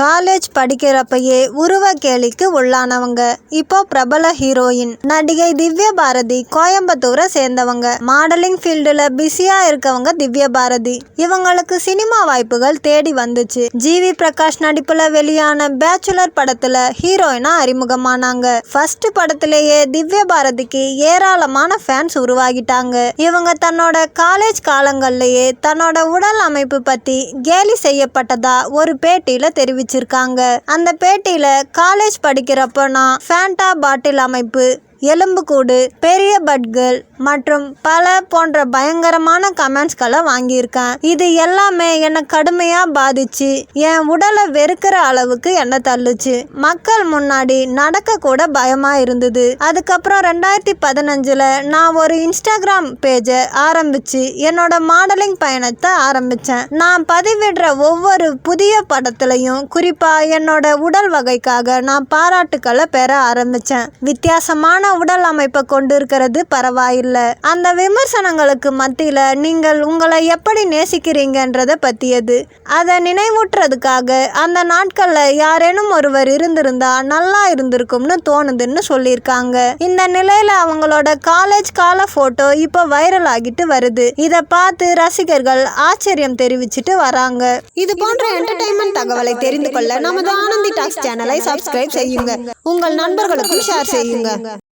college படிக்கிறப்பயே உருவ கேலிக்கு உள்ளானவங்க. இப்போ பிரபல ஹீரோயின் நடிகை திவ்ய பாரதி கோயம்புத்தூரை சேர்ந்தவங்க. மாடலிங் ஃபீல்டுல பிஸியா இருக்கவங்க திவ்ய பாரதி இவங்களுக்கு சினிமா வாய்ப்புகள் தேடி வந்துச்சு. ஜிவி பிரகாஷ் நடிப்புல வெளியான பேச்சுலர் படத்துல ஹீரோயினா அறிமுகமானாங்க. ஃபர்ஸ்ட் படத்திலேயே திவ்ய பாரதிக்கு ஏராளமான ஃபேன்ஸ் உருவாகிட்டாங்க. இவங்க தன்னோட காலேஜ் காலங்கள்லயே தன்னோட உடல் அமைப்பு பத்தி கேலி செய்யப்பட்டதா ஒரு பேட்டியில தெரிவிச்சிருக்காங்க. அந்த பேட்டியில காலேஜ் படிக்கிறப்ப நான் ஃபேண்டா பாட்டில் அமைப்பு எலும்புக்கூடு பெரிய பட்கள் மற்றும் பல போன்ற பயங்கரமான கமெண்ட்ஸ்களை வாங்கியிருக்கேன். இது எல்லாமே என்னை கடுமையாக பாதிச்சு என் உடலை வெறுக்கிற அளவுக்கு என்னை தள்ளுச்சு. மக்கள் முன்னாடி நடக்க கூட பயமாக இருந்தது. அதுக்கப்புறம் ரெண்டாயிரத்தி பதினஞ்சில் நான் ஒரு இன்ஸ்டாகிராம் பேஜை ஆரம்பித்து என்னோட மாடலிங் பயணத்தை ஆரம்பித்தேன் நான் பதிவிடுற ஒவ்வொரு புதிய படத்துலையும் குறிப்பாக என்னோட உடல் வகைக்காக நான் பாராட்டுக்களை பெற ஆரம்பித்தேன் வித்தியாசமான உடல் அமைப்பை கொண்டு இருக்கிறது பரவாயில்லை. அந்த விமர்சனங்களுக்கு மத்தியில் நீங்கள் உங்களை எப்படி நேசிக்கிறீங்கன்றதை பற்றியது அதை நினைவூட்டுறதுக்காக அந்த நாட்களில் யாரேனும் ஒருவர் இருந்திருந்தா நல்லா இருந்திருக்கும்னு தோணுதுன்னு சொல்லியிருக்காங்க. இந்த நிலையில் அவங்களோட காலேஜ் கால ஃபோட்டோ இப்போ வைரல் ஆகிட்டு வருது. இதை பார்த்து ரசிகர்கள் ஆச்சரியம் தெரிவிச்சிட்டு வராங்க. இது போன்ற என்டர்டைன்மெண்ட் தகவலை தெரிந்து கொள்ள நமது ஆனந்தி டாக்ஸ் சேனலை சப்ஸ்கிரைப் செய்யுங்க. உங்கள் நண்பர்களுக்கும் ஷேர் செய்யுங்க.